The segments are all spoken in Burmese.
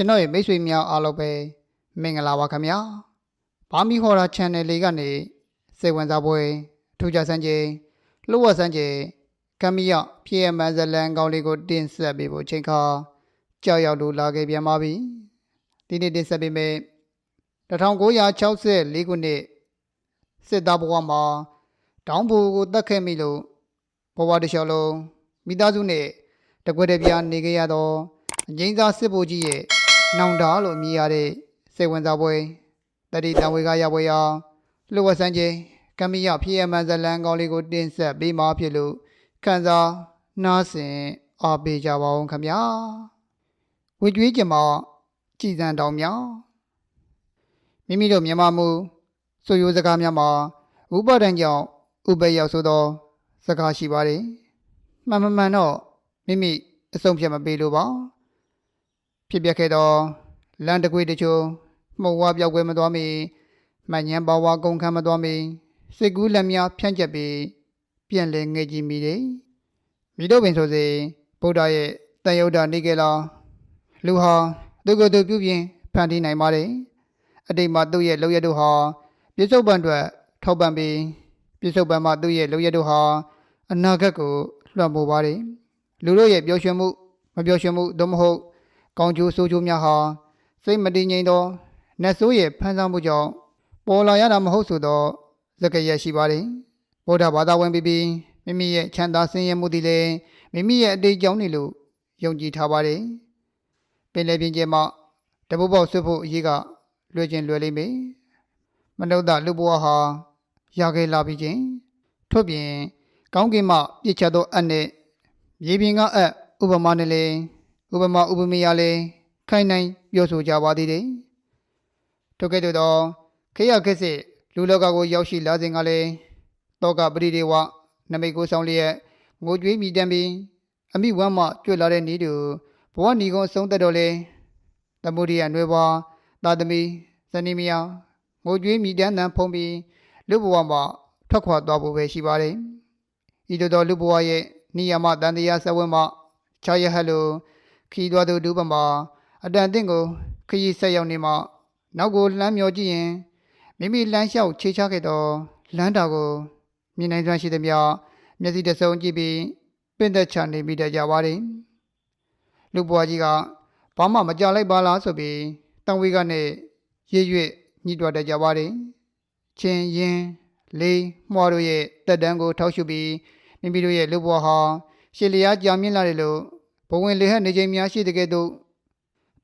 ကျွန်တော်ရဲ့မိတ်ဆွေများအားလုံးပဲမင်္ဂလာပါခင်ဗျာဘာမီဟော်ရာ channel လေးကနေစိတ်ဝင်စားပွဲထူးခြားစမ်းကြလှုပ်ဝက်စမ်းကြကမ္မီယဖြည့်ရမန်ဇလန်ကောင်းလေးကိုတင်ဆက်ပေးဖို့ချိန်ခါကြောက်ရောက်လို့လာခဲ့ပြန်ပါပြီဒီနေ့တင်ဆက်ပေးမယ်1964ခုနှစ်စစ်သားဘဝမှာတောင်ဘူကိုတတ်ခဲ့မိလို့ဘဝတစ်လျှောက်လုံးမိသားစုနဲ့တကွက်တပြားနေခဲ့ရတော့အငိမ့်စားစစ်ဗိုလ်ကြီးရဲ့ နောင်တလို့မြည်ရတဲ့စိတ်ဝင်စားပွဲတတိတံဝေကရပွဲရာလှုပ်ဝက်စမ်းခြင်းကမ္မီယဖြည့်ရမန်ဇလန်ကောင်းလေးကိုတင်ဆက်ပေးမှာဖြစ်လို့ခံစားနားဆင်အားပေးကြပါဦးခင်ဗျာဝေကျွေးကြမှာကြည်စံတောင်များမိမိတို့မြန်မာမှုဆိုရိုးစကားများမှာဥပဒံကြောင့်ဥပရောက်ဆိုသောစကားရှိပါတယ်မှန်မှန်မှန်တော့မိမိအဆုံးဖြတ်မပေးလို့ပါ ဖြစ်ပျက်ခဲ့သောလန်တကွေတချို့မှုံဝါပြောက်ကွဲမသွားမီမှန်ညံပါဝါကုန်ခမ်းမသွားမီစစ်ကူးလက်များဖြန့်ကျက်ပြီးပြန်လည်ငဲ့ကြည့်မိတယ်မိတို့ပင်ဆိုစေဗုဒ္ဓရဲ့တန်ယုဒ္ဓနေကြလားလူဟာသူကိုယ်သူပြုပြင်ဖန်တီးနိုင်ပါတယ်အတိတ်မှာသူ့ရဲ့လောက်ရတို့ဟာပြစ္ဆုတ်ပံအတွက်ထောက်ပံ့ပြီးပြစ္ဆုတ်ပံမှာသူ့ရဲ့လောက်ရတို့ဟာအနာဂတ်ကိုလွှမ်းမိုးပါတယ်လူတို့ရဲ့ပျော်ရွှင်မှုမပျော်ရွှင်မှုသို့မဟုတ် ကောင်းကျိုးဆိုးကျိုးများဟာစိတ်မတည်ငြိမ်သောနတ်ဆိုးရဲ့ဖန်ဆမှုကြောင့်ပေါ်လာရတာမဟုတ်ဆိုသောစကားရရှိပါတယ်ဗုဒ္ဓဘာသာဝင်ပြီးပြီးမိမိရဲ့ချမ်းသာဆင်းရဲမှုသည်လည်းမိမိရဲ့အတိတ်ကြောင့်နေလို့ယုံကြည်ထားပါတယ်ပင်လယ်ပြင်ကျဲမှာတပုတ်ပေါက်ဆွတ်ဖို့အရေးကလွယ်ကျင်လွယ်လိမ့်မယ်မနုဿလူဘဝဟာရခဲ့လာပြီချင်းထို့ပြင်ကောင်းကင်မှပြစ်ချက်သောအပ်နဲ့မြေပြင်ကအပ်ဥပမာနဲ့လေ ဥပမာဥပမေယလည်းခိုင်နိုင်ပြောဆိုကြပါသေးတယ်ထို့ကဲ့သို့သောခေယခက်စစ်လူလောကကိုရောက်ရှိလာစဉ်ကလည်းတောကပရိဒေဝနမိတ်ကိုဆောင်လျက်ငိုကြွေးမိတမ်းပြီးအမိဝမ်းမှကျွတ်လာတဲ့ဤသူဘဝဏီကုံဆုံးသက်တော်လေသမုဒိယနွယ်ဘွားသာသမီဇနီးမယားငိုကြွေးမိတမ်းတန်ဖုံးပြီးလူဘဝမှာထွက်ခွာသွားဖို့ပဲရှိပါတယ်ဤသို့သောလူဘဝရဲ့နိယမတန်တရားစဝင်းမှခြားရဟတ်လို ခီးသွားသူဒုပမာအတန်အသင့်ကိုခရီးဆက်ရောက်နေမှနောက်ကိုလှမ်းမျောကြည့်ရင်မိမိလမ်းလျှောက်ခြေချခဲ့သောလမ်းတာကိုမြင်နိုင်စွမ်းရှိသည်များမျက်စိတစ်စုံကြည့်ပြီးပင့်သက်ချနေမိတတ်ကြပါတယ်လူဘွားကြီးကဘာမှမကြလိုက်ပါလားဆိုပြီးတံဝေးကနေရည်ရွက်ညှိတွားတတ်ကြပါတယ်ချင်းရင်လေးမှွားတို့ရဲ့တက်တန်းကိုထောက်ရှုပြီးမိမိတို့ရဲ့လူဘွားဟာရှေလျားကြာမြင့်လာတယ်လို့ ဘဝင်လေဟတ်နေခြင်းများရှိတဲ့ကဲ့သို့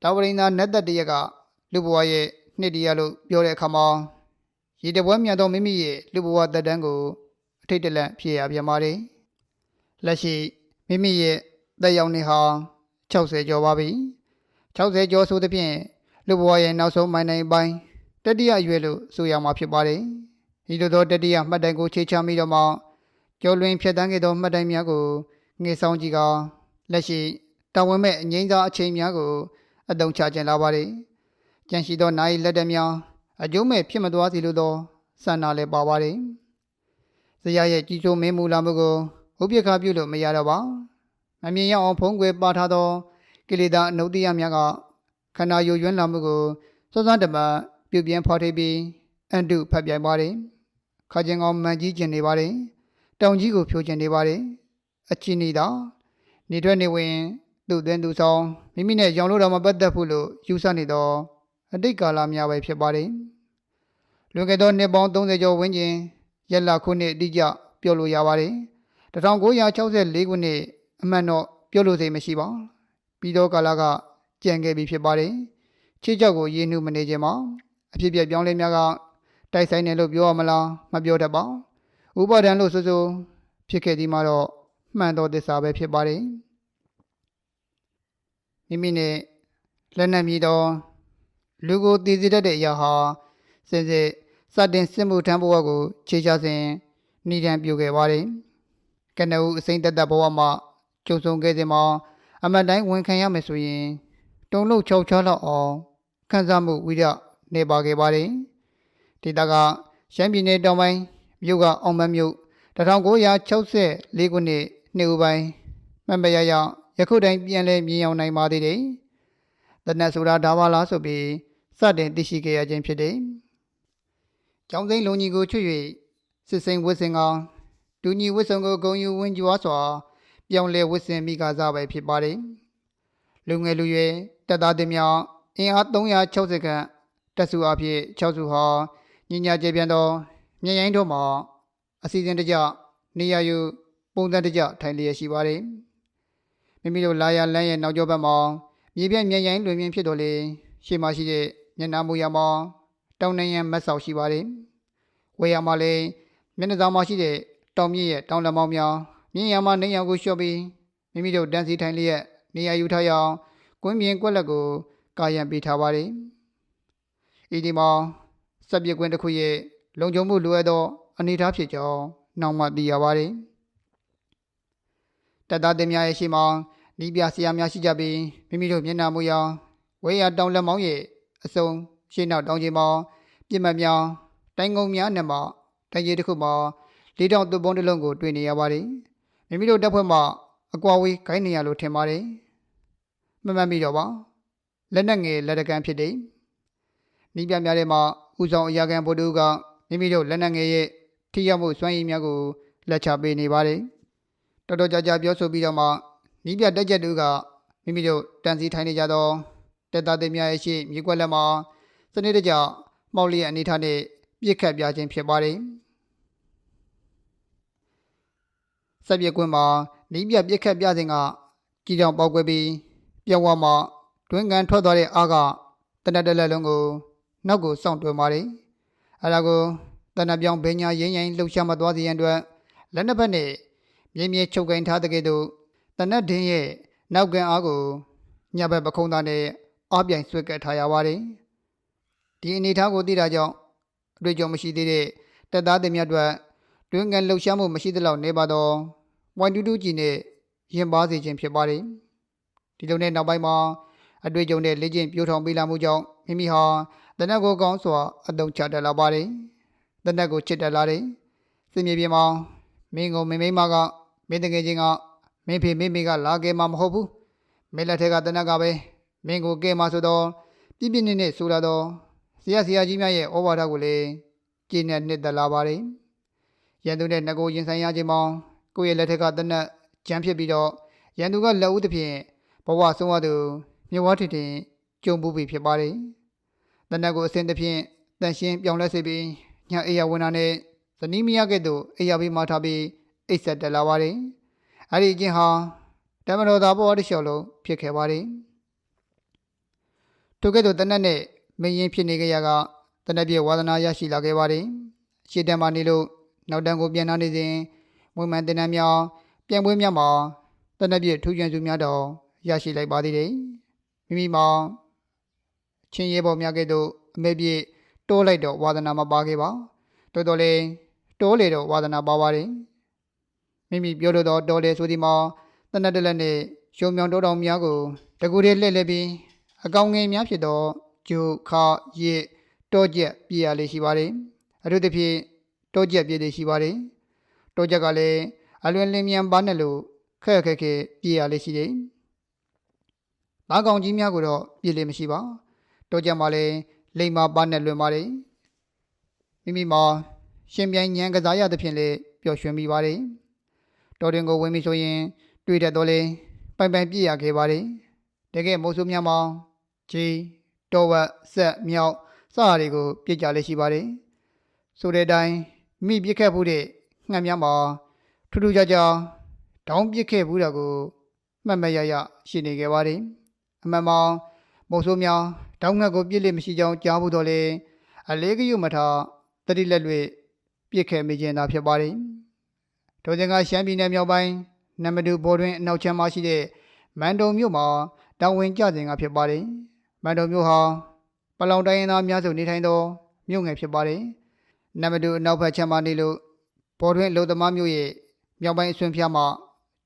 တာဝရိန်သာနတ်သက်တရက်ကလူဘဝရဲ့နှစ်တရလို့ပြောတဲ့အခါမှာရေတပွဲမြတ်သောမိမိရဲ့လူဘဝသက်တမ်းကိုအထိတ်တလန့်ဖြစ်ရပြန်ပါတယ်လက်ရှိမိမိရဲ့သက်ရောက်နေဟာ60ကျော်ပါပြီ60ကျော်ဆိုသဖြင့်လူဘဝရဲ့နောက်ဆုံးမိုင်းနိုင်ပိုင်းတတိယအရွယ်လို့ဆိုရမှာဖြစ်ပါတယ်ဒီလိုသောတတိယမှတ်တိုင်ကိုခြေချမိတော့မှကျော်လွင်ဖြတ်တန်းခဲ့သောမှတ်တိုင်များကိုငေဆောင်ကြည့်က လက်ရှိတာဝန်မဲ့အငိမ့်စားအချိန်များကိုအတုံချခြင်းလာပါတယ်။ကြံရှိသောနိုင်လက်တများအကျိုးမဲ့ဖြစ်မသွားစီလိုသောဆန္ဒလည်းပါပါတယ်။ဇရာရဲ့ကြီးစိုးမင်းမူလာမှုကိုဥပိ္ပခပြုလို့မရတော့ပါ။မမြင်ရအောင်ဖုံးကွယ်ပါထားသောကိလေသာအနုတ္တိယများကခန္ဓာယိုယွန်းလာမှုကိုစောစောတမပြုပြင်ဖော်ထုတ်ပြီးအန်တုဖတ်ပြိုင်ပါတယ်။ခါကျင်ကောင်မှန်ကြီးကျင်နေပါတယ်။တောင်ကြီးကိုဖြိုကျင်နေပါတယ်။အချီနေတာ နေထွက်နေဝင်သူ့သွင်းသူဆောင်မိမိနဲ့ရောင်လို့တော့မပတ်သက်ဘူးလို့ယူဆနေတော့အတိတ်ကာလများပဲဖြစ်ပါတယ်။လွန်ခဲ့သောနှစ်ပေါင်း30ကျော်ဝန်းကျင်ရက်လခုနှစ်အတိအကျပြောလို့ရပါတယ်။1964ခုနှစ်အမှန်တော့ပြောလို့စိတ်မရှိပါ။ပြီးတော့ကာလကကြံခဲ့ပြီဖြစ်ပါတယ်။ချစ်ကြောက်ကိုရင်းနှီးမနေခြင်းမှာအဖြစ်ပြပြောင်းလဲများကတိုက်ဆိုင်တယ်လို့ပြောရမလားမပြောတတ်ပါ။ဥပါဒံလို့ဆိုဆိုဖြစ်ခဲ့ဒီမှာတော့ မှန်တော်သစ္စာပဲဖြစ်ပါတယ်မိမိနဲ့လက်နက်မြည်သောလူကိုတည်စေတတ်တဲ့အရာဟာစင်စစ်စတင်စစ်မှုထမ်းဘဝကို ခြေချစဉ်နှိဒံပြုခဲ့ပါတယ်ကနဦးအစိမ့်တက်တက်ဘဝမှာကျုံဆုံးခဲ့စဉ်မှာအမတ်တိုင်းဝန်ခံရမယ်ဆိုရင်တုံလို့၆ချလောက်အောင်ခံစားမှုဝိရနေပါခဲ့ပါတယ်ဒေတာကရှမ်းပြည်နယ်တောင်ပိုင်းမြို့ကအောင်မမြို့1964ခုနှစ် နှစ်ဦးပိုင်းမမရရယခုတိုင်ပြန်လဲမြင်အောင်နိုင်ပါသေးတယ်။တတနက်ဆိုတာဒါပါလားဆိုပြီးစတင်သိရှိခဲ့ရခြင်းဖြစ်တယ်။ကျောင်းစိမ်းလုံကြီးကိုချွတ်၍စစ်စိမ်ဝစ်စင်ကောင်ဒူညီဝစ်စုံကိုဂုံယူဝင်းကြွားစွာ ပြောင်းလဲဝစ်စင်မိကစားပဲဖြစ်ပါတယ်။လူငယ်လူရွယ်တပ်သားတင်များအင်အား360ခန့်တပ်စုအဖြစ်6စုဟာညညာကျေပြန်သောမြရိုင်းတို့မှာအစီအစဉ်တကျနေရာယူ ပုံစံတကျထိုင်လျက်ရှိပါတယ်။မိမိတို့လာရလမ်းရဲ့နောက်ကျောဘက်မှာမြေပြန့်မြရိုင်းလွင်မြင်ဖြစ်တော်လေရှေ့မှာရှိတဲ့မျက်နှာမူရမှာတောင်နှံရံမက်ဆောက်ရှိပါတယ်။ဝေရမှာလည်းမျက်နှာစာမှာရှိတဲ့တောင်မြင့်ရဲ့တောင်လက်မောင်းများမြင့်ရမှာနေရာကိုလျှော့ပြီးမိမိတို့တန်းစီထိုင်လျက်နေရာယူထားရအောင်ကွင်းပြင်ကွက်လက်ကိုကာယံပေးထားပါတယ်။ဤဒီမှာစက်ပြကွင်းတစ်ခုရဲ့လုံခြုံမှုလိုအပ်သောအနေအထားဖြစ်ကြောင်းနောက်မှသိရပါတယ်။ တပ်သားတင်များရဲ့ရှေ့မှာနီးပြဆရာများရှိကြပြီးမိမိတို့မျက်နှာမူရောင်ဝေးရတောင်လက်မောင်းရဲ့အစုံရှေ့နောက်တောင်ခြေမှာပြစ်မှတ်များတိုင်ငုံများနဲ့မှတိုင်ကြီးတစ်ခုမှာလေးတောင်သွပ်ပုံးတစ်လုံးကိုတွေ့နေရပါတယ်။မိမိတို့တပ်ဖွဲ့မှအကွာဝေးခိုင်းနေရလို့ထင်ပါတယ်။မမှတ်မိတော့ပါ။လက်နက်ငယ်လက်တကန်ဖြစ်တယ်။နီးပြများထဲမှာဦးဆောင်အရာခံဗိုလ်တူကမိမိတို့လက်နက်ငယ်ရဲ့ထိရောက်မှုစွမ်းရည်များကိုလက်ချပေးနေပါတယ်။ တော်တော်ကြာကြာပြောဆိုပြီးတော့မှနီးပြတက်ချက်တူကမိမိတို့တန်စီထိုင်နေကြသောတက်သားတွေများရဲ့ရှိမြေကွက်လက်မှာစနစ်တကျမှောက်လျက်အနေထားနဲ့ပြစ်ခတ်ပြခြင်းဖြစ်ပါတယ်။စက်ပြကွင်းမှာနီးပြပြစ်ခတ်ပြခြင်းကကြည်ကြောင်ပေါက်ကွဲပြီးပြောင်းဝမှာတွင်းကန်ထွက်သွားတဲ့အားကတနက်တလက်လုံးကိုနောက်ကိုစောင့်တွင်ပါတယ်။အဲဒါကိုတနက်ပြောင်းဘင်းညာရင်းရင်လှုပ်ရှားမသွားစေရန်အတွက်လက်နှစ်ဖက်နဲ့ မြင်းမြဲချုပ်ကင်ထားတဲ့ကဲ့သို့တနက်ဒင်းရဲ့နောက်ကန်အားကိုညဘက်ပခုံးသားနဲ့အားပြိုင်ဆွဲကပ်ထားရပါတယ်။ဒီအနေအထားကိုသိတာကြောင့်အတွေ့အကြုံမရှိသေးတဲ့တပ်သားတွေများအတွက်တွင်းကန်လှုပ်ရှားမှုမရှိသလောက်နေပါတော့ဝိုင်တူတူကြီးနဲ့ရင်ပါစေခြင်းဖြစ်ပါတယ်။ဒီလိုနဲ့နောက်ပိုင်းမှာအတွေ့အကြုံနဲ့လေ့ကျင့်ပြိုးထောင်ပေးလာမှုကြောင့်မိမိဟာတနက်ကိုကောင်းစွာအသုံးချတတ်လာပါတယ်။တနက်ကိုချစ်တတ်လာတယ်။စင်မြေပြင်မှာမင်းကိုမင်းမိမက မင်းတကယ်ချင်းကမင်းဖေမင်းမေကလာခဲ့မှာမဟုတ်ဘူး။မင်းလက်ထက်ကတနက်ကပဲမင်းကိုကဲမှာဆိုတော့ပြပြနေနေဆိုလာတော့ဆရာဆရာကြီးများရဲ့ဩဝါဒကိုလည်းကျင့်နဲ့နှစ်သက်လာပါတယ်။ရန်သူနဲ့ငကိုရင်ဆိုင်ရခြင်းမှာကိုယ့်ရဲ့လက်ထက်ကတနက်ကြမ်းဖြစ်ပြီးတော့ရန်သူကလက်ဦးသဖြင့်ဘဝဆုံးရသူမြဝထင်တင်ကြုံပူပြီးဖြစ်ပါတယ်။တနက်ကိုအစဉ်သဖြင့်တန်ရှင်းပြောင်းလဲစေပြီးညအေးရဝင်တာနဲ့ဇနီးမယားကဲ့သို့အေးရပြီးမှထားပြီး အိတ်ဆက်တက်လာပါတယ်။အဲ့ဒီအချင်းဟာတမတော်သားဘဝတစ်လျှောက်လုံးဖြစ်ခဲ့ပါတယ်။ထိုကဲ့သို့တနက်နဲ့မင်းရင်ဖြစ်နေကြရကတနက်ပြေဝါသနာရရှိလာခဲ့ပါတယ်။ရှေ့တန်းမှနေလို့နောက်တန်းကိုပြန်လာနေစဉ်ဝိမှန်တင်တန်းများပြန်ပွဲများမှာတနက်ပြေထူးချွန်စုများတော့ရရှိလိုက်ပါသေးတယ်။မိမိမှာချင်းရဲပေါ်များကဲ့သို့အမေပြေတိုးလိုက်တော့ဝါသနာမပါခဲ့ပါတော်တော်လေးတိုးလေတော့ဝါသနာပါပါတယ် မိမိပြောလို့တော့တော်လေဆိုဒီမှာတနက်တလက်နဲ့ရှုံမြောင်တော်တော်များကိုတကူတည်းလှည့်လှည့်ပြီးအကောင်ငယ်များဖြစ်တော့ဂျုခရစ်တောကျက်ပြရလေးရှိပါတယ်အထူးသဖြင့်တောကျက်ပြလေးရှိပါတယ်တောကျက်ကလည်းအလွန်လင်းမြန်ပါနဲ့လို့ခက်ခက်ခဲပြရလေးရှိတယ်။ဘာကောင်ကြီးများကိုတော့ပြလေးမရှိပါ။တောကျက်မှာလည်းလိမ္မာပါနဲ့လွင်ပါတယ်မိမိမှာရှင်ပြိုင်ဉာဏ်ကစားရသဖြင့်လေပျော်ရွှင်မိပါတယ် တော်တင်ကိုဝင်ပြီဆိုရင်တွေ့တဲ့တော့လေပိုင်ပိုင်ပြည့်ရခဲ့ပါတယ်တကယ်မိုးဆိုးများမှာဂျီတော်ဝက်ဆက်မြောက်စတာတွေကိုပြစ်ကြလေးရှိပါတယ်ဆိုတဲ့အတိုင်းမိပြစ်ခဲ့မှုတဲ့ငှက်များမှာထူးထူးခြားခြားတောင်းပြစ်ခဲ့ဘူးတာကိုမှတ်မရရရှိနေခဲ့ပါတယ်အမှန်မှာမိုးဆိုးများတောင်းငှက်ကိုပြစ်လိမရှိကြောင်းကြားဘူးတော့လေအလေးကယူမထားတတိလက်လွေပြစ်ခဲ့မိခြင်းသာဖြစ်ပါတယ်။ ထိုစဉ်ကရှမ်းပြည်နယ်မြောက်ပိုင်းနမတူဘော်တွင်အနောက်ချမ်းမှာရှိတဲ့မန်တုံမြို့မှာတောင်ဝင်ကြစဉ်ကဖြစ်ပါတယ်။မန်တုံမြို့ဟာပလောင်တိုင်းရင်းသားများစုနေထိုင်သောမြို့ငယ်ဖြစ်ပါတယ်။နမတူအနောက်ဘက်ချမ်းမှာနေလို့ဘော်တွင်လုံသမားမြို့ရဲ့မြောက်ပိုင်းအဆွင်ဖျားမှာ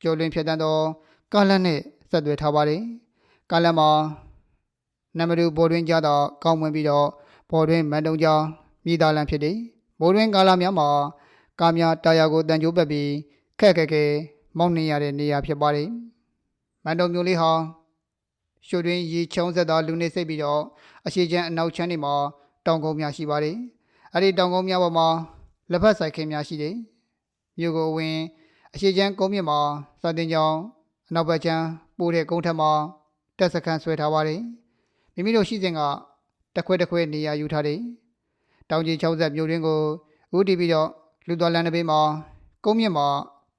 ကျော်လွင်ဖြစ်တန်းသောကားလမ်းနဲ့ဆက်သွယ်ထားပါတယ်။ကားလမ်းမှာနမတူဘော်တွင်ကြတော့ကောင်းဝင်ပြီးတော့ဘော်တွင်မန်တုံကြားမိသားလမ်းဖြစ်တယ်။မိုးတွင်ကာလများမှာ ကားများတာယာကိုတန်ကြိုးပက်ပြီးခက်ခက်ခဲမောင်းနေရတဲ့နေရာဖြစ်ပါတယ်။မန်တုံမျိုးလေးဟာရှို့တွင်ရေချုံဆက်သောလူနေစိတ်ပြီးတော့အရှိချမ်းအနောက်ချမ်းတွေမှာတောင်ကုန်းများရှိပါတယ်။အဲ့ဒီတောင်ကုန်းများပေါ်မှာလက်ဖက်ဆိုင်ခင်းများရှိတယ်။မြို့ကိုဝင်အရှိချမ်းကုန်းမြင့်မှာစာတင်ကြောင်အနောက်ဘက်ချမ်းပိုးတဲ့ကုန်းထက်မှာတက်စခန်းဆွဲထားပါတယ်။မိမိတို့ရှိစဉ်ကတစ်ခွဲတစ်ခွဲနေရာယူထားတယ်။တောင်ကြီး60မြို့တွင်ကိုဦးတည်ပြီးတော့ လူတော်လန်တစ်ပေးမှာကုန်းမြင့်မှာ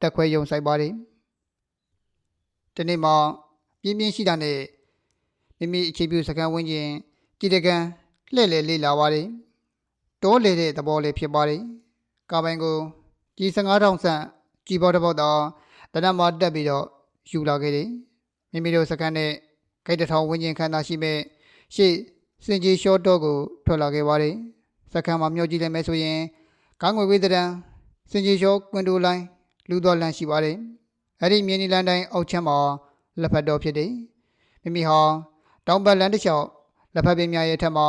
တက်ခွဲယုံဆိုင်ပါတယ်။ဒီနေ့မှာပြင်းပြင်းရှိတာနဲ့မိမိအခြေပြုစကန်ဝင်းကျင်ကြည်တကန်လှဲ့လေလေးလာပါတယ်။တောလေတဲ့သဘောလေးဖြစ်ပါတယ်။ကာပိုင်ကိုကြီး15000ဆန့်ကြီးပေါ်တစ်ပေါက်တော့တနတ်မှာတက်ပြီးတော့ယူလာခဲ့တယ်။မိမိတို့စကန်နဲ့ဂိတ်တစ်ထောင်ဝင်းကျင်ခန်းသားရှိမဲ့ရှေ့စင်ကြီးရှော့တော့ကိုထွက်လာခဲ့ပါတယ်။စကန်မှာမြို့ကြည့်လိုက်မယ်ဆိုရင် ကောင်းငွေဝေးတဲ့စင်ကြီးရှော့ကွန်တိုလိုင်းလူတော်လန်ရှိပါတယ်။အဲ့ဒီမြင်းနီလန်တိုင်းအောက်ချမ်းမှာလက်ဖက်တော်ဖြစ်တယ်။မိမိဟာတောင်ပတ်လန်တစ်လျှောက်လက်ဖက်ပင်များရဲ့ထက်မှ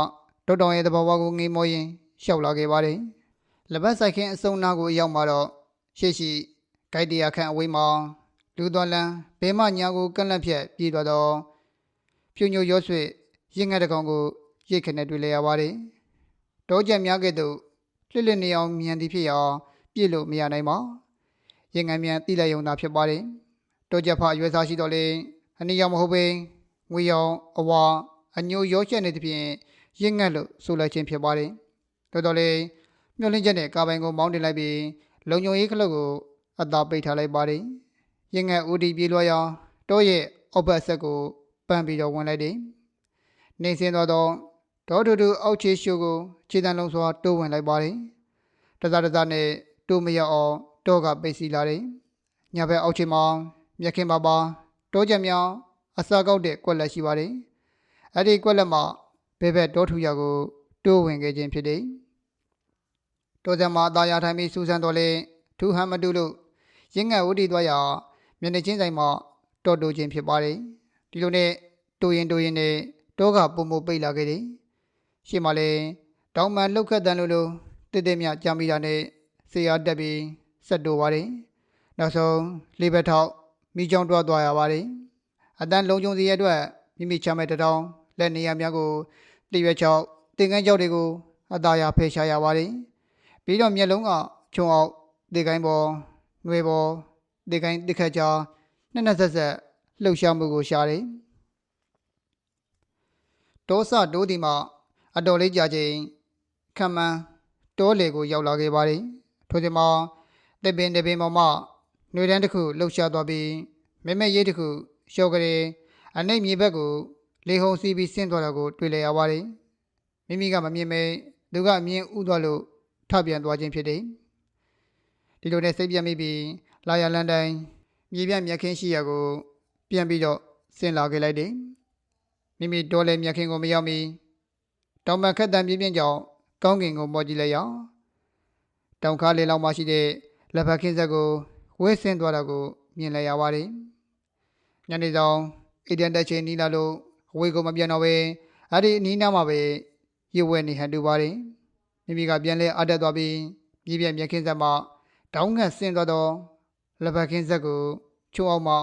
တောတောင်ရဲ့သဘောဝကိုငေးမောရင်ရှောက်လာခဲ့ပါတယ်။လက်ဖက်ဆိုင်ခင်းအစုံနာကိုရောက်มาတော့ရှေ့ရှိဂိုက်တရာခန့်အဝေးမှာလူတော်လန်ဘဲမညာကိုကန့်လန့်ဖြတ်ပြေးသွားတော့ဖြူညိုရောဆွေရင်ငတ်တကောင်ကိုရိတ်ခနဲ့တွေ့လဲရပါတယ်။တောချက်များကဲ့သို့ လှစ်လစ်နေအောင်မြန်သည်ဖြစ်ရာပြည့်လို့မရနိုင်ပါ။ရင်ငတ်မြန်တိလိုက်ရုံသာဖြစ်ပါတယ်။တောချက်ဖအရွယ်စားရှိတော့လေအနည်းရောက်မဟုတ်ပေငွေရောင်အဝါအညိုရောချက်နေသဖြင့်ရင့်ငတ်လို့ဆိုလိုက်ခြင်းဖြစ်ပါတယ်။တော်တော်လေးမျောလင်းချက်နဲ့ကာပိုင်ကိုမောင်းတင်လိုက်ပြီးလုံညုံရေးခလုတ်ကိုအသာပိတ်ထားလိုက်ပါတယ်။ရင့်ငတ်ဦးတီပြေးလွှားရာတောရဲ့အောက်ဘက်ဆက်ကိုပန်းပြီးတော့ဝင်လိုက်တယ်။နေစင်းတော်တော့ ဒေါ်တူတူအောက်ချေရှိုးကိုခြေတံလုံးစွာတိုးဝင်လိုက်ပါတယ်။တစားတစားနဲ့တိုးမရအောင်တောကပိတ်စီလာတယ်။ညဘက်အောက်ချေမှာမြက်ခင်ပါပါတောချက်များအစာကောက်တဲ့ကွက်လက်ရှိပါတယ်။အဲ့ဒီကွက်လက်မှာဘဲဘက်တောထူရကိုတိုးဝင်ခဲ့ခြင်းဖြစ်တယ်။တောချက်မှာအသားရထိုင်ပြီးစူးစမ်းတော်လဲထူဟန်မတူလို့ရင်းငတ်ဝတီသွားရာမျက်နှာချင်းဆိုင်မှာတော်တိုးခြင်းဖြစ်ပါတယ်။ဒီလိုနဲ့တိုးရင်တိုးရင်နဲ့တောကပုံမပိတ်လာခဲ့တယ်။ ရှေ့မှာလဲတောင်မှန်လှုပ်ခတ်တန်လို့လို့တစ်တစ်မြကြာမိတာနဲ့ဆေးရတက်ပြီးဆက်တိုးပါတယ်။နောက်ဆုံးလေးဘက်ထောက်မိချောင်းတွားသွားရပါတယ်။အတန်းလုံးကျုံစီရဲ့အတွက်မိမိချမဲ့တထောင်လက်နေရများကိုတရွက်ချောက်တင်ကန်းကြောက်တွေကိုအသာရဖေရှားရပါတယ်။ပြီးတော့မျက်လုံးကခြုံအောင်ဒီကိုင်းပေါ်နှွေပေါ်ဒီကိုင်းတစ်ခတ်ကြားနှစ်နှစ်ဆက်ဆက်လှုပ်ရှားမှုကိုရှာတယ်။တောဆတိုးဒီမှာ အတော်လေးကြာချိန်ခံမှန်းတောလေကိုရောက်လာခဲ့ပါတယ်။ထို့ချိန်မှာတပင်တပင်ပေါ်မှာနှွေတန်းတစ်ခုလှုပ်ရှားသွားပြီးမဲမဲရေးတစ်ခုရှော့ကလေးအနှိမ့်မြေဘက်ကိုလေဟုန်စီးပြီးဆင်းသွားတာကိုတွေ့လည်ရပါတယ်။မိမိကမမြင်မဲသူကအမြင်ဥသွားလို့ထပြန်သွားခြင်းဖြစ်တယ်။ဒီလိုနဲ့စိတ်ပြတ်မိပြီးလာရလန်တိုင်းမြေပြန့်မြက်ခင်းရှိရာကို ပြန်ပြီးတော့ဆင်းလာခဲ့လိုက်တယ်။မိမိတော်လဲမြက်ခင်းကိုမရောက်မီ တောင်ပန်ခက်တံပြင်းပြင်းကြောင့်ကောင်းကင်ကိုမော်ကြည့်လိုက်ရအောင်တောင်ခါလေးလောက်မှရှိတဲ့လက်ဖက်ခင်းဆက်ကိုဝဲဆင်းသွားတာကိုမြင်လိုက်ရပါတယ်ညနေဆောင်အိဒန်တက်ချင်းနီးလာလို့အဝေးကိုမပြန်တော့ပဲအဲ့ဒီအနီးနားမှာပဲရွဝဲနေဟန်တူပါတယ်မိမိကပြန်လဲအတက်သွားပြီးပြည်ပြက်မြက်ခင်းဆက်မှတောင်းငတ်ဆင်းသွားတော့လက်ဖက်ခင်းဆက်ကိုချုံအောင်မှ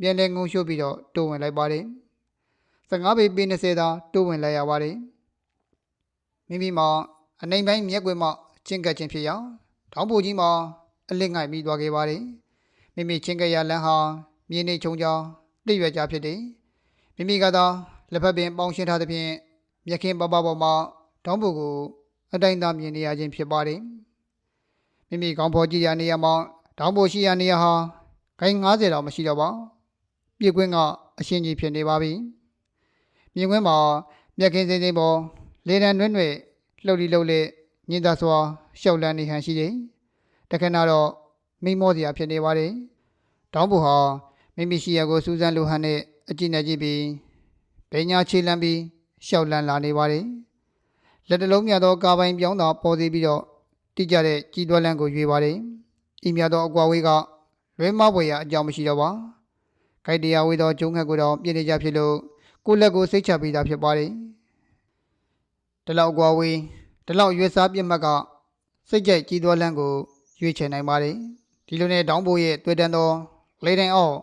ပြန်လဲငုံရှို့ပြီးတော့တိုးဝင်လိုက်ပါတယ်15ပေပေ20သာတိုးဝင်လိုက်ရပါတယ် မိမိမှာအနိုင်ပိုင်းမျက်ွယ်မှချင်းကပ်ခြင်းဖြစ်ရာတောင်းပူကြီးမှာအလစ်ငိုက်ပြီးသွားခဲ့ပါတယ်မိမိချင်းကပ်ရလန်းဟာမြေနေချုံချောင်းတိရွယ်ကြဖြစ်တယ်မိမိကသာလက်ဖက်ပင်ပေါင်းရှင်းထားသဖြင့်မြက်ခင်းပပပေါ်မှာတောင်းပူကိုအတိုင်းသားမြင်နေရခြင်းဖြစ်ပါတယ်မိမိကောင်းဖော်ကြည့်ရနေရမှာတောင်းပူရှိရနေရဟာခိုင်90တောင်မရှိတော့ပါပြည့်ကွင်းကအရှင်းကြီးဖြစ်နေပါပြီမြင်ကွင်းမှာမြက်ခင်းစင်းစင်းပေါ် လေတံတွင်းတွေလှုပ်လီလှုပ်လေညင်သာစွာရှောက်လန်းနေဟန်ရှိတယ်တခဏတော့မိမောစရာဖြစ်နေပါတယ်တောင်းပူဟာမိမိရှိရကိုစူးစမ်းလိုဟန်နဲ့အကြည့်နဲ့ကြည့်ပြီးဒိညာခြေလန်းပြီးရှောက်လန်းလာနေပါတယ်လက်တလုံးမြတ်သောကာပိုင်ပြောင်းသာပေါ်စီပြီးတော့တိကျတဲ့ကြီးသွဲလန်းကိုရွေပါတယ်ဤမြတ်သောအကွာဝေးကလွဲမပွဲရအကြောင်းမရှိတော့ပါခိုက်တရားဝေးသောကျုံးခက်ကိုတော့ပြည့်နေကြဖြစ်လို့ကိုယ့်လက်ကိုစိတ်ချပြီးသားဖြစ်ပါတယ် တလောက်ကွာဝေးတလောက်ရွေးစားပြစ်မှတ်ကစိတ်ကြိုက်ကြီးသွဲလန်းကိုရွေးချယ်နိုင်ပါတယ်ဒီလိုနဲ့တောင်းပိုးရဲ့တွေ့တန်သောလေတိုင်အောက်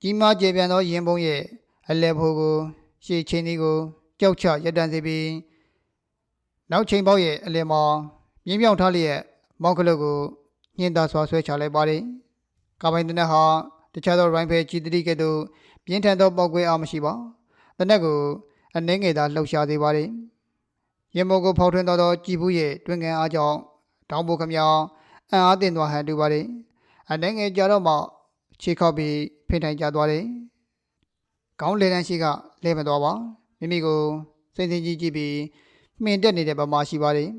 ကြီးမားကျေပြန်သောရင်ပုံးရဲ့အလဲဖို့ကို ရှေ့ချင်းဒီကိုကြောက်ချရက်တန်စေပြီးနောက်ချိန်ပေါက်ရဲ့အလယ်မှာမြင်းပြောင်ထားလျက်မောင်ကလုတ်ကိုညှင်းသာစွာဆွဲချလိုက်ပါတယ်ကာပိုင်တနက်ဟာတခြားသောရိုင်းဖဲကြီးတတိကဲ့သို့ပြင်းထန်သောပောက်ကွဲအားမရှိပါတနက်ကိုအနှင်းငယ်သာလှုပ်ရှားသေးပါတယ် ရင်မောကိုဖောက်ထွင်းသောသောကြည်ဘူးရဲ့တွင်ကန်အားကြောင့်တောင်ပေါ်ခမြောင်အံ့အားတင်သွားဟန်တူပါတယ်အနှင်းငယ်ကြတော့မှခြေခောက်ပြီးဖိထိုင်ကြသွားတယ်ခေါင်းလေတန်းရှိကလဲမသွားပါမိမိကိုစိတ်သိကြီးကြည့်ပြီးမှင်တက်နေတဲ့ပမာရှိပါတယ်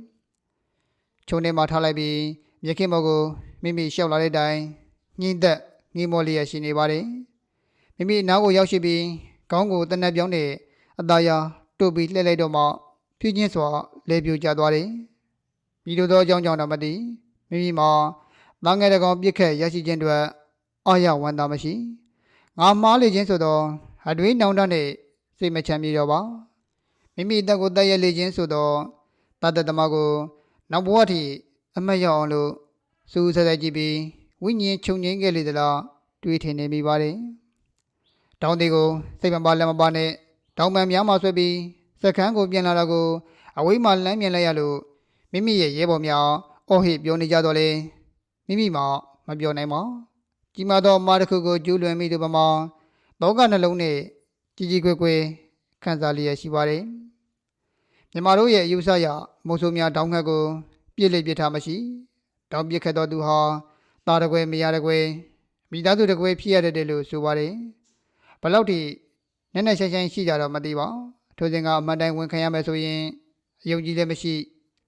ချုံထဲမှာထားလိုက်ပြီးမြက်ခင်မောကိုမိမိရှောက်လာတဲ့တိုင်ညှင်းသက်ငီးမောလျက်ရှိနေပါတယ်မိမိနားကိုရောက်ရှိပြီးခေါင်းကိုတနက်ပြောင်းနဲ့အသားရတို့ပြီးလှည့်လိုက်တော့မှ ဖြည်းချင်းစွာလဲပြိုကျသွားတယ်မိတို့သောအကြောင်းကြောင့်တော့မသိမိမိမှာတန်းငယ်တကောင်ပြစ်ခတ်ရရှိခြင်းအတွက်အာရဝန်တာမရှိငါမားလေခြင်းဆိုတော့အတွေးနောင်တနဲ့စိတ်မချမ်းမြေတော့ပါမိမိတက်ကိုတက်ရလေခြင်းဆိုတော့တတ်တသမကိုနောက်ဘဝထိအမတ်ရောက်အောင်လို့စူးစဲစဲကြည့်ပြီးဝိညာဉ်ချုပ်ငိမ့်ခဲ့လေသလားတွေးထင်နေမိပါတယ်တောင်းသေးကိုစိတ်မပါလက်မပါနဲ့တောင်းပန်များမှဆွဲပြီး စကန်းကိုပြန်လာတော့ကိုအဝိမှလမ်းမြင်လိုက်ရလို့မိမိရဲ့ရဲဘော်များအော်ဟစ်ပြောနေကြတော့လေမိမိမှမပြောနိုင်ပါကြီးမားသောအမားတစ်ခုကိုကျူးလွန်မိသူပမာလောကနှလုံးနဲ့ကြီးကြီးကွယ်ကွယ်ခံစားလျက်ရှိပါတယ်မြန်မာတို့ရဲ့အယူဆအရမုံဆိုးများတောင်းခတ်ကို ပြစ်လက်ပြစ်ထားမရှိတောင်းပြစ်ခတ်တော်သူဟာတာတကွယ်မရတကွယ်မိသားစုတကွယ်ဖြစ်ရတဲ့လို့ဆိုပါတယ်ဘလောက်ထိနက်နက်ရှိုင်းရှိုင်းရှိကြတော့မသိပါ ထိုစဉ်ကအမှန်တိုင်းဝန်ခံရမယ်ဆိုရင်အယုံကြည်လည်းမရှိ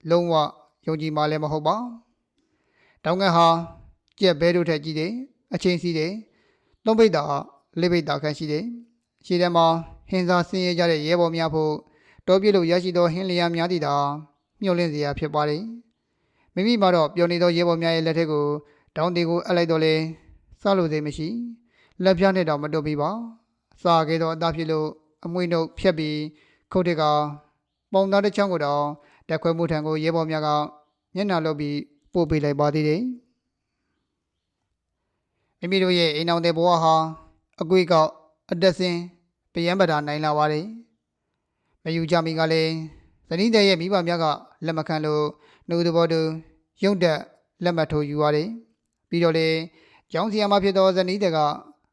လုံးဝယုံကြည်မှလည်းမဟုတ်ပါတောင်းခတ်ဟာကြက်ဘဲတို့ထက်ကြီးတယ်အချင်းစီးတယ်သုံးပိတ်တာလေးပိတ်တာခန့်ရှိတယ်ရှေ့တန်းမှာဟင်းစားဆင်းရဲကြတဲ့ရဲဘော်များဖို့တောပြည့်လို့ရရှိသောဟင်းလျာများသည့်သာမျှော်လင့်စရာဖြစ်ပါတယ်မိမိမှာတော့ပျော်နေသောရဲဘော်များရဲ့လက်ထက်ကိုတောင်းတီကိုအပ်လိုက်တော့လေစားလို့စိတ်မရှိလက်ပြားနဲ့တော့မတုတ်ပြီးပါစားခဲ့သောအသားဖြစ်လို့ အမွှေးနှုတ်ဖြက်ပြီးခုတ်တကပုံသားတစ်ချောင်းကိုတော့တက်ခွဲမှုထံကိုရဲဘော်များကမျက်နှာလုပ်ပြီးပို့ပေးလိုက်ပါသေးတယ်မိမိတို့ရဲ့အိမ်အောင်တဲ့ဘဝဟာအကွေးကောက်အတက်စင်းပယံပဒါနိုင်လာပါတယ်မယူကြမီကလည်းဇနီးတဲ့ရဲ့မိဘများကလက်မခံလို့နှုတ်သဘောတူရုံတက်လက်မှတ်ထိုးယူရတယ်ပြီးတော့လေကျောင်းစီယာမဖြစ်သောဇနီးတဲ့က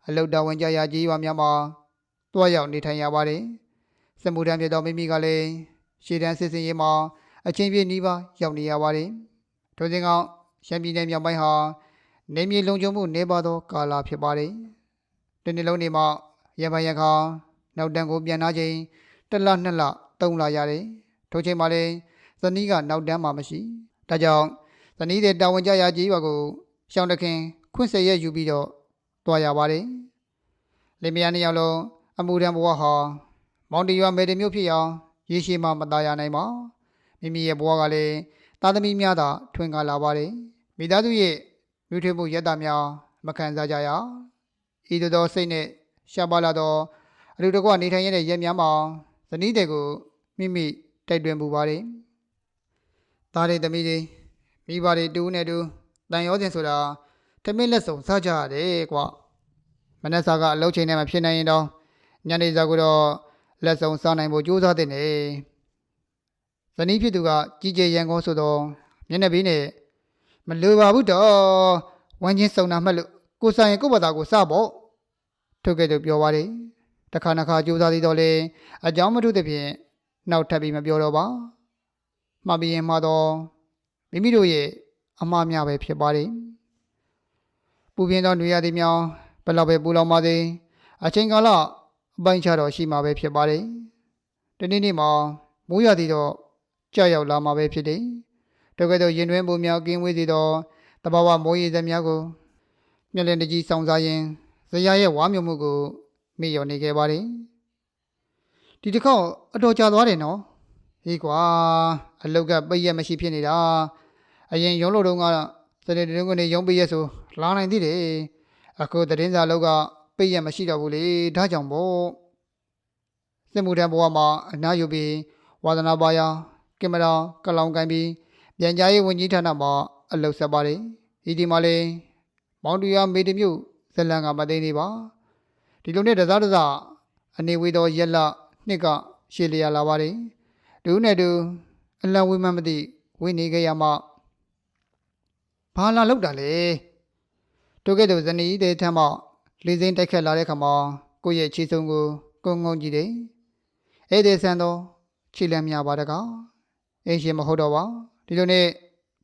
အလုတ်တော်ဝင်ကြရာကြီးရွာများမှာ တွားရောက်နေထိုင်ရပါတယ်စမှုတန်းဖြစ်သောမိမိကလည်းရှေ့တန်းစစ်စင်ရေးမှာအချင်းပြည့်နီးပါးရောက်နေရပါတယ်ထိုစဉ်ကရှမ်းပြည်နယ်မြောက်ပိုင်းဟာနေမြေလုံခြုံမှုနေပါသောကာလဖြစ်ပါတယ်ဒီနေ့လုံးနေမှာရပန်ရခါနောက်တန်းကိုပြန်လာချိန်တစ်လနှစ်လသုံးလရတယ်ထိုချိန်မှာလေဇနီးကနောက်တန်းမှာမရှိဒါကြောင့်ဇနီးတဲ့တာဝန်ကြရာကြီးရွာကိုရှောင်းတခင်ခွင့်ဆက်ရယူပြီးတော့တွားရပါတယ်လင်မယားနှစ်ယောက်လုံး အမှုတန်းဘဝဟာမောင်တရွာမေတ္တမျိုးဖြစ်အောင်ရေရှည်မှမသားရနိုင်ပါမိမိရဲ့ဘဝကလည်းသားသမီးများသာထွင်ကားလာပါတယ်မိသားစုရဲ့လူထွေးမှုရတ္တများမခံစားကြရဤသို့သောစိတ်နဲ့ရှားပါလာသောအလူတကွနေထိုင်ရတဲ့ရက်များမှာဇနီးတဲ့ကိုမိမိတိုက်တွင်ပူပါတယ်။သားတွေသမီးတွေမိဘတွေတူနဲ့တူတန်ရောစဉ်ဆိုတာထမင်းလက်စုံစားကြရတယ်ကွာ။မနက်စာကအလုပ်ချိန်နဲ့မဖြစ်နိုင်ရင်တော့ ညနေစာကတော့လက်စုံစားနိုင်ဖို့ကြိုးစားတဲ့နေ။ဇနီးဖြစ်သူကကြီးကျယ်ရန်ကုန်ဆိုတော့မျက်နှာပြီးနဲ့မလိုပါဘူးတော့ဝမ်းချင်းစုံတာမှတ်လို့ကိုဆိုင်ကိုယ့်ဘာသာကိုစပေါ့ထုတ်ခဲ့သူပြောပါတယ်တခါနှခါကြိုးစားသေးတော့လေအကြောင်းမထုသဖြင့်နောက်ထပ်ပြီးမပြောတော့ပါမှားပြီးရင်မှားတော့မိမိတို့ရဲ့အမှားများပဲဖြစ်ပါတယ်ပူပြင်းသောနေရာသည်များဘယ်လောက်ပဲပူလောင်ပါစေအချိန်ကာလ အပိုင်းခြားတော့ရှိမှာပဲဖြစ်ပါတယ်ဒီနေ့နေ့မှာမိုးရသည်တော့ကြောက်ရောက်လာမှာပဲဖြစ်တယ်တကယ်တော့ရင်တွင်းပုံများကင်းဝေးစေသောတဘာဝမိုးရေစက်များကိုမျက်လင်းတကြီးစောင့်စားရင်ဇရာရဲ့ဝါမျိုးမှုကိုမေ့လျော်နေခဲ့ပါတယ်ဒီတစ်ခေါက်အတော်ကြာသွားတယ်နော်ဟေးကွာအလုတ်ကပိတ်ရက်မရှိဖြစ်နေတာအရင်ရုံးလို့တုန်းကစတဲ့တုန်းကနေရုံးပိတ်ရက်ဆိုလာနိုင်သေးတယ်အခုသတင်းစာလောက်က ပိတ်ရက်မရှိတော့ဘူးလေဒါကြောင့်ပေါ့စစ်မှုထမ်းဘဝမှာအနားယူပြီးဝါသနာပါယာကင်မရာကလောင်ကန်ပြီးပြန်ကြားရေးဝန်ကြီးဌာနမှာအလုပ်ဆက်ပါတယ်ဒီဒီမှာလေမောင်တူရမေတမျိုးဇလန်ကမသိနေပါဒီလိုနဲ့တစားတစားအနေဝေသောရက်လနှနှစ်ကရှေ့လျာလာပါတယ်ဒူးနဲ့ဒူးအလံဝေးမှန်းမသိဝိနေခဲ့ရမှဘာလာလောက်တာလဲတို့ကဲ့သို့ဇနီးတဲ့ထမ်းမှ လေးစိမ့်တိုက်ခတ်လာတဲ့ခါမှာကိုယ့်ရဲ့ခြေဆုံးကိုကုန်းကုန်းကြည့်တယ်အဲ့ဒီဆန်တော့ခြေလမ်းများပါတကားအင်းရှင်မဟုတ်တော့ပါဒီလိုနဲ့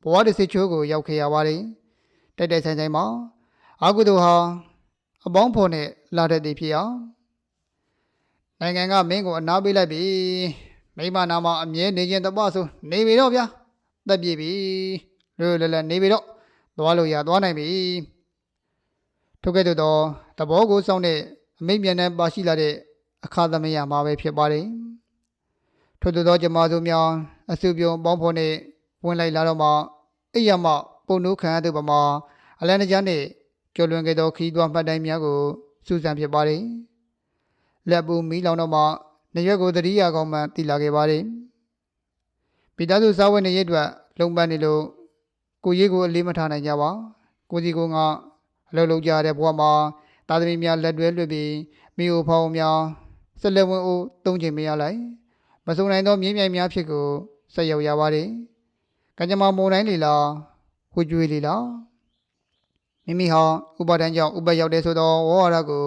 ဘဝတစ်စစ်ချိုးကိုရောက်ခဲ့ရပါတယ်တိုက်တိုက်ဆိုင်ဆိုင်မှာအာကုသိုလ်ဟာအပေါင်းဖော်နဲ့လာတဲ့တည်ဖြစ်အောင်နိုင်ငံကမင်းကိုအနာပေးလိုက်ပြီမိမနာမအမြဲနေခြင်းတပဆိုနေပြီတော့ဗျာတက်ပြေပြီလွယ်လွယ်လွယ်နေပြီတော့သွားလို့ရသွားနိုင်ပြီ ထို့ကဲ့သို့သောသဘောကိုစောင့်တဲ့အမိတ်မြန်နဲ့ပါရှိလာတဲ့အခါသမယမှာပဲဖြစ်ပါတယ်ထို့သို့သောဂျမားစုများအစုပြုံပေါင်းဖော်နဲ့ဝင်လိုက်လာတော့မှအိယမပုံနှုတ်ခံရသူပမာအလန်တကြားနဲ့ကျော်လွန်ခဲ့သောခီးသွွားမှတ်တိုင်းများကိုစူးစမ်းဖြစ်ပါတယ်လက်ပူမီးလောင်တော့မှနေရွက်ကိုတတိယကောင်မှတည်လာခဲ့ပါတယ်မိသားစုစားဝတ်နေရေးအတွက်လုံပန်းနေလို့ကိုရေးကိုအလေးမထားနိုင်ကြပါကိုစီကိုက အလုပ်လုပ်ကြတဲ့ဘဝမှာတာသမီများလက်တွဲလွတ်ပြီးမိအိုဖောင်းများဆက်လက်ဝင်အိုးသုံးချိန်မရလိုက်မစုံနိုင်သောမြင်းမြိုင်များဖြစ်ကိုဆက်ရောက်ရပါတယ်ကကြမ္မာမုံတိုင်းလီလာဝှကျွေးလီလာမိမိဟာဥပါဒဏ်ကြောင့်ဥပတ်ရောက်တဲ့ဆိုသောဝေါ်ရကို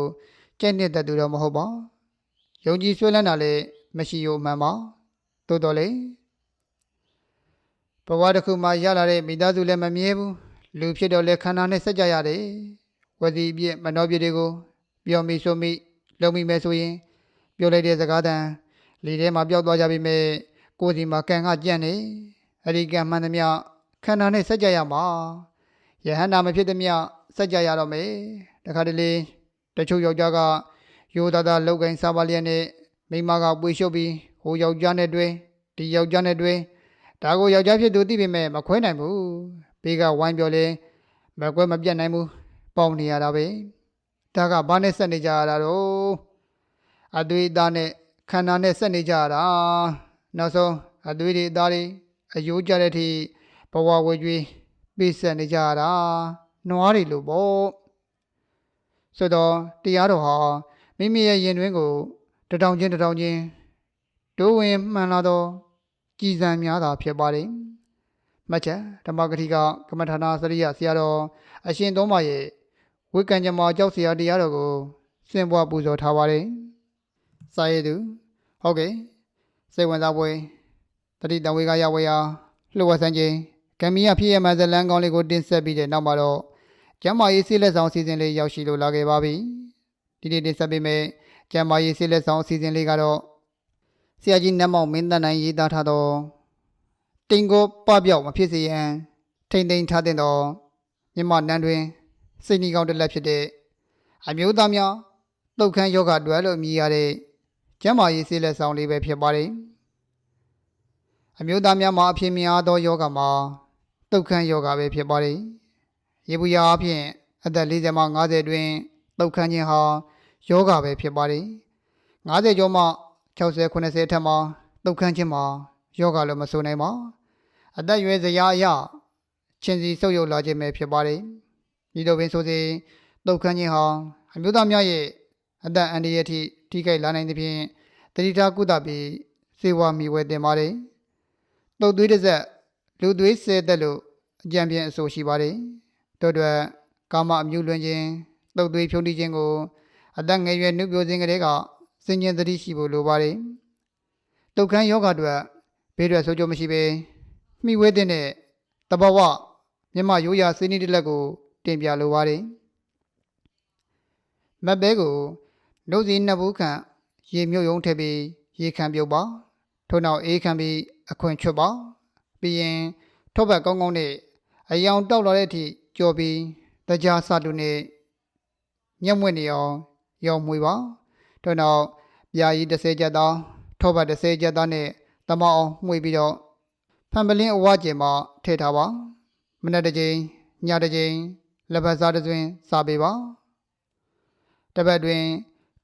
ကျင့်နှစ်သက်သူတော့မဟုတ်ပါယုံကြည်ဆွေးလန်းတာလည်းမရှိရောမှန်ပါသို့တော်လေဘဝတစ်ခုမှရလာတဲ့မိသားစုလည်းမမြဲဘူး လူဖြစ်တော့လေခန္ဓာနဲ့စက်ကြရတယ်ဝစီပြည့်မနှောပြည့်တွေကိုပြောမိဆိုမိလုံမိမယ်ဆိုရင် ပြောလိုက်တဲ့စကားတန်လေထဲမှာပျောက်သွားကြပြီမဲ့ကိုယ်စီမှာကံကကြံ့နေအရိကံမှန်သမျှခန္ဓာနဲ့စက်ကြရမှာယဟန္တာမဖြစ်သမျှစက်ကြရတော့မယ်တခါတလေတချို့ယောက်ျားကရိုးသားသားလောက်ကင်စားပါလျက်နဲ့မိန်းမကပွေရှုပ်ပြီးဟိုယောက်ျားနဲ့တွဲဒီယောက်ျားနဲ့တွဲဒါကိုယောက်ျားဖြစ်သူသိပေမဲ့မခွဲနိုင်ဘူး ဘေးကဝိုင်းပြောလဲမကွဲမပြတ်နိုင်ဘူးပေါင်နေရတာပဲဒါကဘာနဲ့ဆက်နေကြရတာတော့အသွေးအသားနဲ့ခန္ဓာနဲ့ဆက်နေကြရတာနောက်ဆုံးအသွေးတွေအသားတွေအယိုးကြတဲ့အထိဘဝဝေကျွေးပြည့်ဆက်နေကြရတာနွားတွေလို့ပေါ့ဆိုတော့တရားတော်ဟာမိမိရဲ့ရင်တွင်ကိုတထောင်ချင်းတထောင်ချင်းဒိုးဝင်မှန်လာသောကြည်စံများသာဖြစ်ပါတယ် မှတ်ချက်ဓမ္မဂတိကကမ္မထာနာစရိယဆရာတော်အရှင်သုံးပါးရဲ့ဝိကံကြမ္မာကြောက်ဆရာတရားတော်ကိုစင်ပွားပူဇော်ထားပါတယ်စာရည်သူဟုတ်ကဲ့စိတ်ဝင်စားပွဲတတိတဝေကရဝေယလှုပ်ဝဆန်းခြင်းကံမီယဖြစ်ရမှဇလန်းကောင်းလေးကိုတင်ဆက်ပြီးတဲ့နောက်မှာတော့ကျမ်းမာရေးဆေးလက်ဆောင်အစီအစဉ်လေးရောက်ရှိလို့လာခဲ့ပါပြီဒီနေ့တင်ဆက်ပေးမယ့်ကျမ်းမာရေးဆေးလက်ဆောင်အစီအစဉ်လေးကတော့ဆရာကြီးနတ်မောင်မင်းတန်နိုင်ရေးသားထားသော တင်ကိုပပြောက်မဖြစ်စေရန်ထိမ့်သိမ်းထားတဲ့သောမြမနန်းတွင်စိတ်နှီးကောင်းတစ်လက်ဖြစ်တဲ့အမျိုးသားများတုတ်ခမ်းယောဂအတွက်လို့မြည်ရတဲ့ကျမ်းမာရေးဆေးလက်ဆောင်လေးပဲဖြစ်ပါတယ်အမျိုးသားများမှာအဖြစ်များသောယောဂမှာတုတ်ခမ်းယောဂပဲဖြစ်ပါတယ်ရေဘူးရာအဖြစ်အသက်40မှ50တွင်တုတ်ခမ်းခြင်းဟာယောဂပဲဖြစ်ပါတယ်50ကျော်မှ60 80ထက်မှာတုတ်ခမ်းခြင်းမှာယောဂလို့မဆိုနိုင်ပါ အသက်ရွယ်စရာအရချင်းစီဆုပ်ယုပ်လာခြင်းပဲဖြစ်ပါတယ်ဒီလိုပင်ဆိုစေတုတ်ခမ်းခြင်းဟာအမျိုးသားများရဲ့အသက်အန္တရာယ်ထိထိခိုက်လာနိုင်သဖြင့်တတိထားကုသပြီးစေဝါမိဝဲတင်ပါတယ်တုတ်သွေးတစ်ဆက်လူသွေးဆဲသက်လို့အကြံပြင်းအဆိုရှိပါတယ်တို့အတွက်ကာမအမျိုးလွင်ခြင်းတုတ်သွေးဖြုံးတိခြင်းကိုအသက်ငယ်ရွယ်နှုတ်ပြခြင်းကလေးကစင်ကျင်သတိရှိဖို့လိုပါတယ်တုတ်ခမ်းယောဂအတွက်ဘေးရွယ်ဆိုးကြမရှိဘဲ မိဝဲတဲ့တဘဝမြမရိုးရာစင်းနီးတစ်လက်ကို တင်ပြလိုပါတယ်မက်ပဲကိုနှုတ်စီနှစ်ဘူးခန့်ရေမြုပ်ယုံထည့်ပြီးရေခံပြုတ်ပါထို့နောက်အေးခံပြီးအခွင့်ချွတ်ပါပြီးရင်ထောဘက်ကောင်းကောင်းနဲ့အယောင်တောက်လာတဲ့အထိကြော်ပြီးတကြားစတုနဲ့ညက်မွေ့နေအောင်ရောင်မွေပါထို့နောက်ပြာကြီး30ကျက်သားထောဘက်30ကျက်သားနဲ့တမအောင်မှွေပြီးတော့ ဖန်ပလင်းအဝကျင်မှာထည့်ထားပါမနေ့တစ်ချိန်ညတစ်ချိန်လက်ပတ်စားတစ်စွင်းစားပေးပါတပတ်တွင်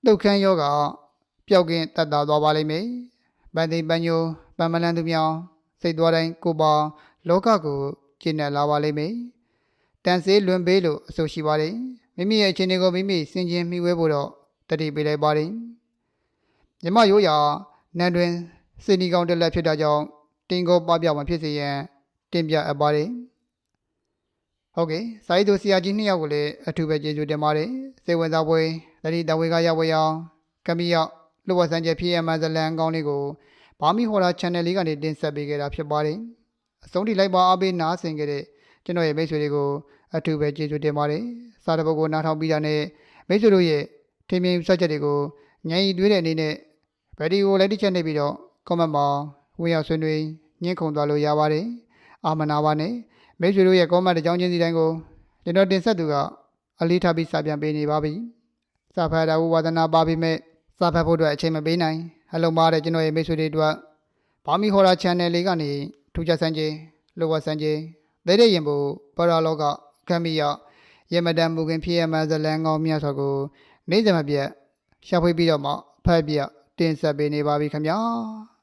တုတ်ခမ်းယောဂပျောက်ကင်းတတ်တာသွားပါလိမ့်မယ်ပန်တိပန်ညိုပန်မလန်သူမြောင်စိတ်သွားတိုင်းကိုပါလောကကိုကျင့်နေလာပါလိမ့်မယ်တန်ဆေးလွန်ပေးလို့အဆိုရှိပါတယ်မိမိရဲ့အခြေအနေကိုမိမိစင်ကျင်မိဝဲဖို့တော့တတိပေးလိုက်ပါတယ်မြမရိုးရာနန်တွင်စင်နီကောင်တက်လက်ဖြစ်တာကြောင့် တင်ကိုပပြမဖြစ်စေရန်တင်ပြအပ်ပါတယ်ဟုတ်ကဲ့စာရေးသူဆရာကြီးနှစ်ယောက်ကိုလည်းအထူးပဲကျေးဇူးတင်ပါတယ်စေဝင်စားပွဲတတိတဝေကရဝေအောင်ကမီရောက်လူဝဆန်ကျဖြစ်ရမှန်ဇလန်ကောင်းလေးကိုဘာမီဟော်လာ channel လေးကနေတင်ဆက်ပေးခဲ့တာဖြစ်ပါတယ်အဆုံးထိလိုက်ပါအားပေးနားဆင်ခဲ့တဲ့ကျွန်တော်ရဲ့မိတ်ဆွေတွေကိုအထူးပဲကျေးဇူးတင်ပါတယ်စာတပုတ်ကိုနားထောင်ပြီးတာနဲ့မိတ်ဆွေတို့ရဲ့ထင်မြင်ဆွတ်ချက်တွေကိုညံရီတွေးတဲ့အနေနဲ့ဗီဒီယိုလည်းတစ်ချက်နေပြီးတော့ comment မှာ ဝင်ရောက်ဆွေးနွေးညှင်းခုန်သွားလို့ရပါတယ်အာမနာပါနဲ့မိတ်ဆွေတို့ရဲ့ comment တစ်ကြောင်းချင်းစီတိုင်းကိုကျွန်တော်တင်ဆက်သူကအလေးထားပြီးစာပြန်ပေးနေပါပြီစာဖတ်တာဝဝဒနာပါပြီမဲ့စာဖတ်ဖို့အတွက်အချိန်မပေးနိုင်ဟယ်လိုပါတဲ့ကျွန်တော်ရဲ့မိတ်ဆွေတွေအတွက်ဘာမီဟော်ရာ channel လေးကနေထူးခြားစမ်းခြင်းလိုဝဆန်းခြင်းဒဲတဲ့ရင်ဖို့ပရာလောကကမ်မီယာရေမဒန်မူခင်ဖြစ်ရမှဇလန်ကောင်းမြတ်စွာကိုနေ့စဉ်မပြတ်ရှာဖွေပြီးတော့မှဖတ်ပြတင်ဆက်ပေးနေပါပြီခင်ဗျာ